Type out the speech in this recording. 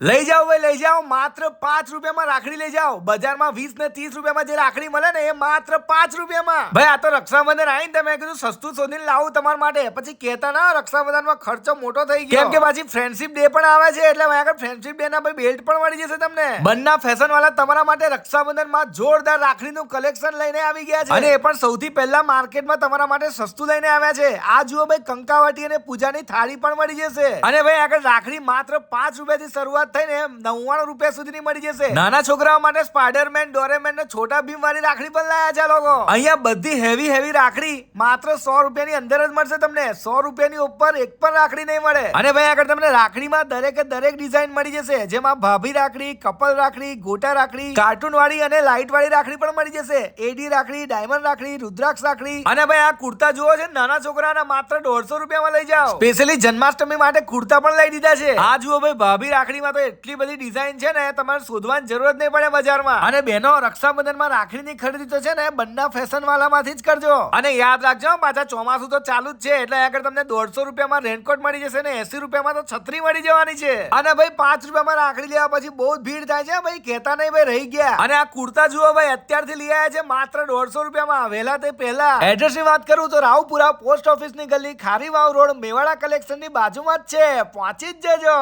લઈ જાઓ ભાઈ લઈ જાઓ. માત્ર પાંચ રૂપિયામાં રાખડી લઈ જાઓ. બજારમાં વીસ ને ત્રીસ રૂપિયામાં જે રાખડી મળે ને એ માત્ર પાંચ રૂપિયામાં. ભાઈ આ તો રક્ષાબંધન આવીને તમે કીધું સસ્તું શોધીને લાવું તમારા માટે. પછી કહેતા ના રક્ષાબંધનમાં ખર્ચો મોટો થઈ ગયો. કેમ કે પાછી ફ્રેન્ડશિપ ડે પણ આવે છે એટલે ભાઈ આગળ ફ્રેન્ડશિપ ડે ના ભાઈ બેલ્ટ પણ મળી જશે તમને. બંના ફેશન વાળા તમારા માટે રક્ષાબંધનમાં જોરદાર રાખડીનું કલેક્શન લઈને આવી ગયા છે. અને એ પણ સૌથી પહેલા માર્કેટમાં તમારા માટે સસ્તું લઈને આવ્યા છે. આ જુઓ ભાઈ કંકાવટી અને પૂજાની થાળી પણ મળી જશે. અને ભાઈ આગળ રાખડી માત્ર પાંચ રૂપિયાથી શરૂઆત થઈને નવ્વાણું રૂપિયા સુધીની મળી જશે. નાના છોકરાઓ માટે સ્પાઈડરમેન ડોરેમેન ને છોટા ભીમ વાળી રાખડી પણ લાયા છે લોકો. અહીંયા બધી હેવી હેવી રાખડી માત્ર સો રૂપિયાની અંદર જ મળશે તમને. સો રૂપિયાની ઉપર એક પણ રાખડી નહીં મળે. અને ભાઈ આગળ તમને રાખડીમાં દરેકે દરેક ડિઝાઇન મળી જશે. જેમાં ભાભી રાખડી કપલ રાખડી ગોટા રાખડી કાર્ટૂન વાળી અને લાઇટ વાળી રાખડી પણ મળી જશે. એડી રાખડી ડાયમંડ રાખડી રુદ્રાક્ષ રાખડી. અને ભાઈ આ કુર્તા જુઓ છે નાના છોકરાના માત્ર દોઢસો રૂપિયામાં લઈ જાઓ. સ્પેશિયલી જન્માષ્ટમી માટે કુર્તા પણ લઈ દીધા છે. આ જુઓ ભાઈ ભાભી રાખડીમાં તો એટલી બધી ડિઝાઇન છે ને તમારે શોધવાની જરૂર જ નહીં પડે બજારમાં. અને બહેનો રક્ષાબંધનમાં રાખડીની ખરીદી તો છે ને બંને ફેશન વાળામાંથી જ કરજો. અને યાદ રાખજો. પાછા ચોમાસું તો ચાલુ જ છે, એટલે આગળ તમને દોઢસો રૂપિયામાં રેનકોટ મળી જશે ને એસી રૂપિયામાં તો છત્રી મળી જવાની છે. અને ભાઈ પાંચ રૂપિયામાં રાખડી લેવા પછી બહુ ભીડ થાય છે ભાઈ કેતા નહીં ભાઈ રહી ગયા. અને આ કુર્તા જુઓ ભાઈ, અત્યારથી લઈ આવ્યા છે, માત્ર દોઢસો રૂપિયામાં. વહેલા તે પહેલા. એડ્રેસની વાત કરું તો રાવપુરા પોસ્ટ ઓફિસની ગલી, ખારીવાવ રોડ, મેવાડા કલેક્શનની બાજુમાં જ છે. પહોંચી જ જજો.